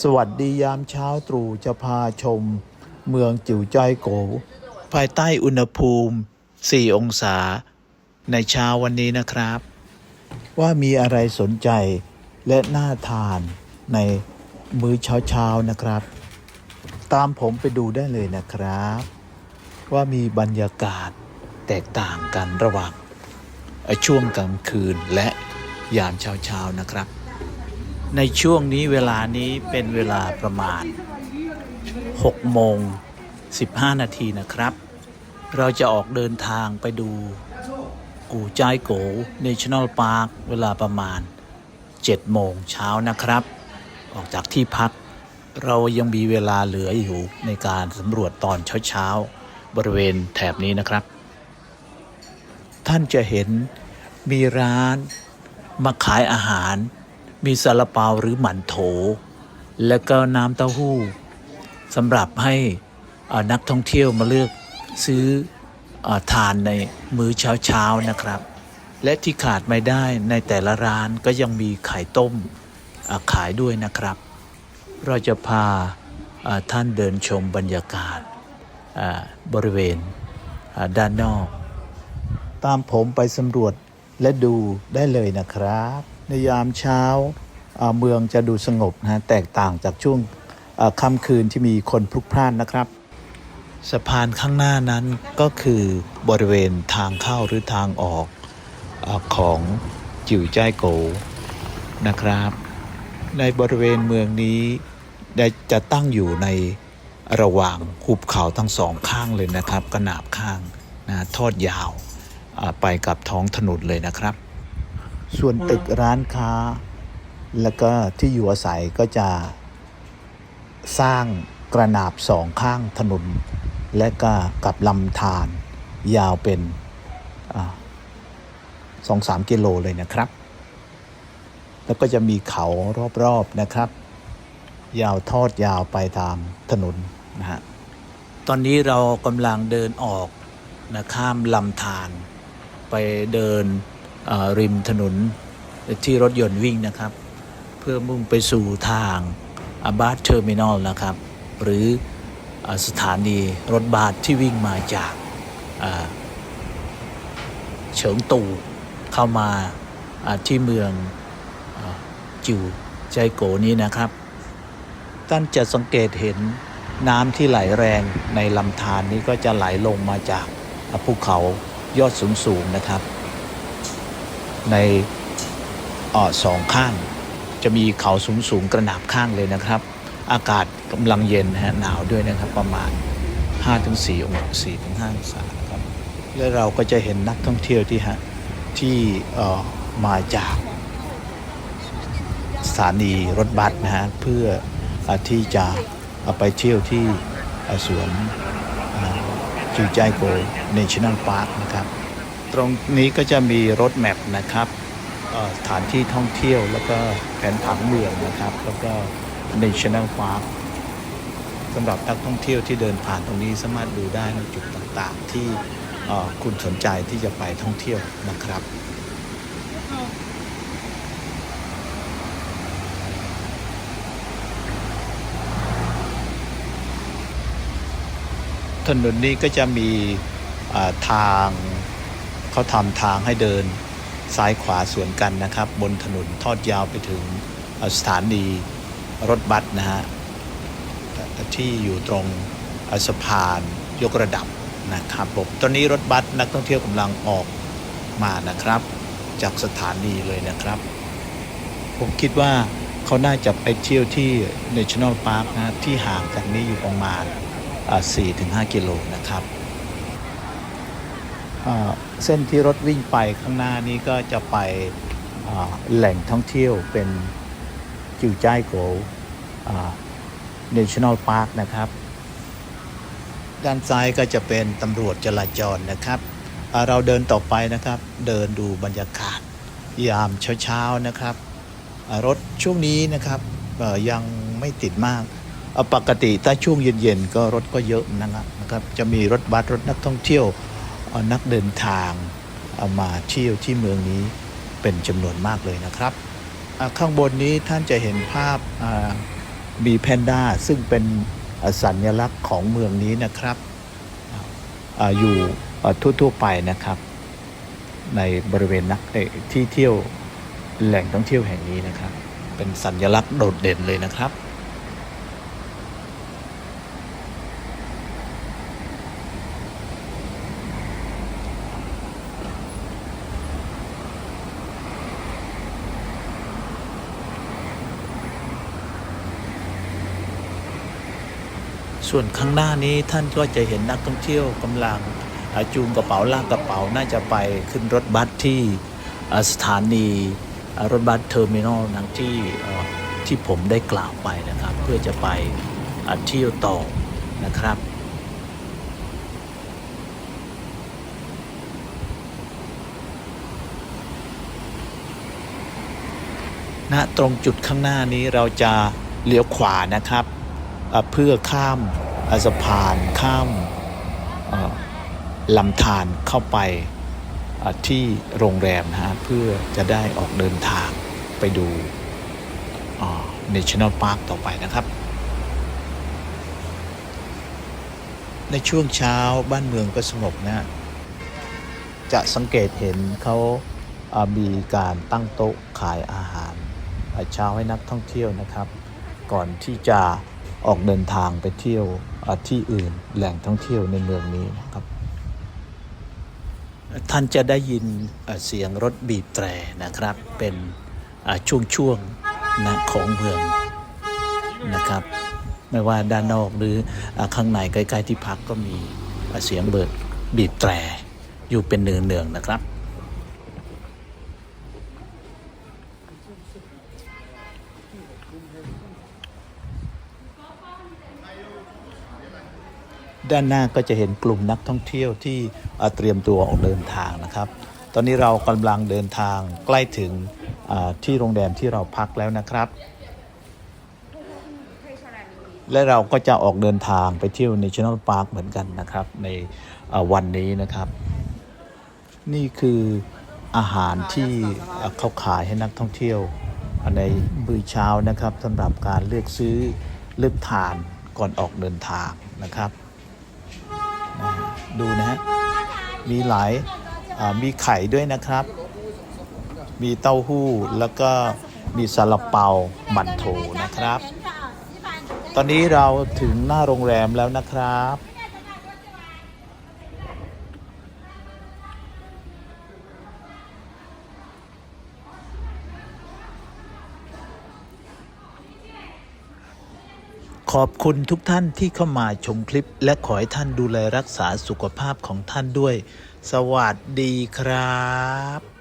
สวัสดียามเช้าตรู่จะพาชม เมืองจิ๋วจ้อยโก ภายใต้อุณหภูมิ 4 องศา ในเช้าวันนี้นะครับ ว่ามีอะไรสนใจและน่าทานในมื้อเช้าๆนะครับ ตามผมไปดูได้เลยนะครับ ว่ามีบรรยากาศแตกต่างกันระหว่างช่วงกลางคืนและยามเช้าๆนะครับ ในช่วงนี้เวลานี้เป็นเวลาประมาณ 6 โมง 15 นาทีนะครับ เราจะออกเดินทางไปดูกูจ้ายโก National Park เวลาประมาณ 7 โมงเช้านะครับ ออกจากที่พัก เรายังมีเวลาเหลืออยู่ในการสำรวจตอนเช้าๆ บริเวณแถบนี้นะครับ ท่านจะเห็นมีร้านมาขายอาหาร มีซาลาเปาหรือหมันโถ และก็น้ำเต้าหู้สำหรับให้นักท่องเที่ยวมาเลือกซื้ออทานในมื้อเช้าๆนะครับ และที่ขาดไม่ได้ในแต่ละร้านก็ยังมีไข่ต้มขายด้วยนะครับ เราจะพาาท่านเดินชมบรรยากาศาบริเวณด้านนอก ตามผมไปสำรวจและดูได้เลยนะครับ ในยามเช้าเมืองจะดูสงบนะแตกต่างจากช่วงค่ำคืนที่มีคนพลุกพล่านนะครับ สะพานข้างหน้านั้นก็คือบริเวณทางเข้าหรือทางออกอของจิ๋วจ้ายโกนะครับ ในบริเวณเมืองนี้ได้จะตั้งอยู่ในระหว่างหุบเขาทั้งสองข้างเลยนะครับ กระนาบข้างนะทอดยาวไปกับท้องถนนเลยนะครับ ส่วนตึกร้านค้า แล้วก็ที่อยู่อาศัยก็จะสร้างกระนาบสองข้างถนน และก็กับลำธารยาวเป็นสองสามกิโลเลยนะครับ แล้วก็จะมีเขารอบๆนะครับ ยาวทอดยาวไปตามถนนนะฮะตอนนี้เรากำลังเดินออกนะข้ามลำธารไปเดิน ริมถนนที่รถยนต์วิ่งนะครับ เพื่อมุ่งไปสู่ทางอบาสเทอร์มินอลนะครับ หรืออสถานีรถบัสที่วิ่งมาจากเฉิงตูเข้ามาที่เมืองอจิวใจโกนี้นะครับ ท่านจะสังเกตเห็นน้ำที่ไหลแรงในลำธารนี้ก็จะไหลลงมาจากภูเขายอดสูงๆนะครับ ในออสองข้าง จะมีเขาสูงๆกระหนาบข้างเลยนะครับ อากาศกำลังเย็นนะฮะหนาวด้วยนะครับประมาณ 5-4องศา4-5องศาครับและเราก็จะเห็นนักท่องเที่ยวที่ฮะที่ออมาจากสถานีรถบัสนะฮะเพื่ออที่จะเอาไปเที่ยวที่สวนจูใจโก National Park นะครับ ตรงนี้ก็จะมีรถแมพนะครับสถานที่ท่องเที่ยวแล้วก็แผนผังเมืองนะครับ แล้วก็ National Park สำหรับนักท่องเที่ยวที่เดินผ่านตรงนี้สามารถดูได้ในจุดต่างๆ ที่คุณสนใจที่จะไปท่องเที่ยวนะครับถนนนี้ก็จะมีทาง เขาทำทางให้เดินซ้ายขวาสวนกันนะครับ บนถนนทอดยาวไปถึงสถานีรถบัสนะฮะที่อยู่ตรงสะพานยกระดับนะครับผมตอนนี้รถบัสนักท่องเที่ยวกำลังออกมานะครับ จากสถานีเลยนะครับ ผมคิดว่าเขาน่าจะไปเที่ยวที่ National Park นะที่ห่างจากนี้อยู่ประมาณ 4-5 กิโลนะครับ เส้นที่รถวิ่งไปข้างหน้านี้ก็จะไปแหล่งท่องเที่ยวเป็นจิวจ้ายโกอ่า National Park นะครับ ด้านซ้ายก็จะเป็นตำรวจจราจรนะครับ เราเดินต่อไปนะครับ เดินดูบรรยากาศยามเช้าๆนะครับ รถช่วงนี้นะครับยังไม่ติดมาก ปกติถ้าช่วงเย็นๆก็รถก็เยอะนะครับนะครับ จะมีรถบัสรถนักท่องเที่ยว เอ่อนักเดินทางเอามาเที่ยวที่เมืองนี้เป็นจำนวนมากเลยนะครับข้างบนนี้ท่านจะเห็นภาพมีแพนด้าซึ่งเป็นสัญลักษณ์ของเมืองนี้นะครับออยู่อ่าทั่วๆไปนะครับ ในบริเวณนักที่เที่ยวแหล่งท่องเที่ยวแห่งนี้นะครับ เป็นสัญลักษณ์โดดเด่นเลยนะครับ ส่วนข้างหน้านี้ท่านก็จะเห็นนักท่องเที่ยวกำลังจูงกระเป๋าลากกระเป๋าน่าจะไปขึ้นรถบัสที่สถานีรถบัสเทอร์มินอลนังที่ที่ผมได้กล่าวไปนะครับ เพื่อจะไปอ่าเที่ยวต่อนะครับณตรงจุดข้างหน้านี้เราจะเลี้ยวขวานะครับ เพื่อข้าม สะพานข้ามลำธารเข้าไปที่โรงแรมนะฮะเพื่อจะได้ออกเดินทางไปดู National Park ต่อไปนะครับ ในช่วงเช้าบ้านเมืองก็สงบนะ จะสังเกตเห็นเขามีการตั้งโต๊ะขายอาหารเช้าให้นักท่องเที่ยวนะครับ ก่อนที่จะออกเดินทางไปเที่ยว ที่อื่นแหล่งท่องเที่ยวในเมืองนี้นะครับ ท่านจะได้ยินเสียงรถบีบแตรนะครับ เป็นช่วงๆนะของเมืองนะครับ ไม่ว่าด้านนอกหรือข้างในใกล้ๆที่พักก็มีเสียงเบิดบีบแตรอยู่เป็นเนืองๆนะครับ ด้านหน้าก็จะเห็นกลุ่มนักท่องเที่ยวที่เตรียมตัวออกเดินทางนะครับ ตอนนี้เรากำลังเดินทางใกล้ถึงที่โรงแรมที่เราพักแล้วนะครับ และเราก็จะออกเดินทางไปเที่ยว National Park เหมือนกันนะครับ ในวันนี้นะครับ นี่คืออาหารที่เขาขายให้นักท่องเที่ยวในมื้อเช้านะครับสำหรับการเลือกซื้อเลือกทานก่อนออกเดินทางนะครับ ดูนะฮะ มีหลายมีไข่ด้วยนะครับ มีเต้าหู้แล้วก็มีซาลาเปาหมันโถนะครับ ตอนนี้เราถึงหน้าโรงแรมแล้วนะครับ ขอบคุณทุกท่านที่เข้ามาชมคลิป และขอให้ท่านดูแลรักษาสุขภาพของท่านด้วย สวัสดีครับ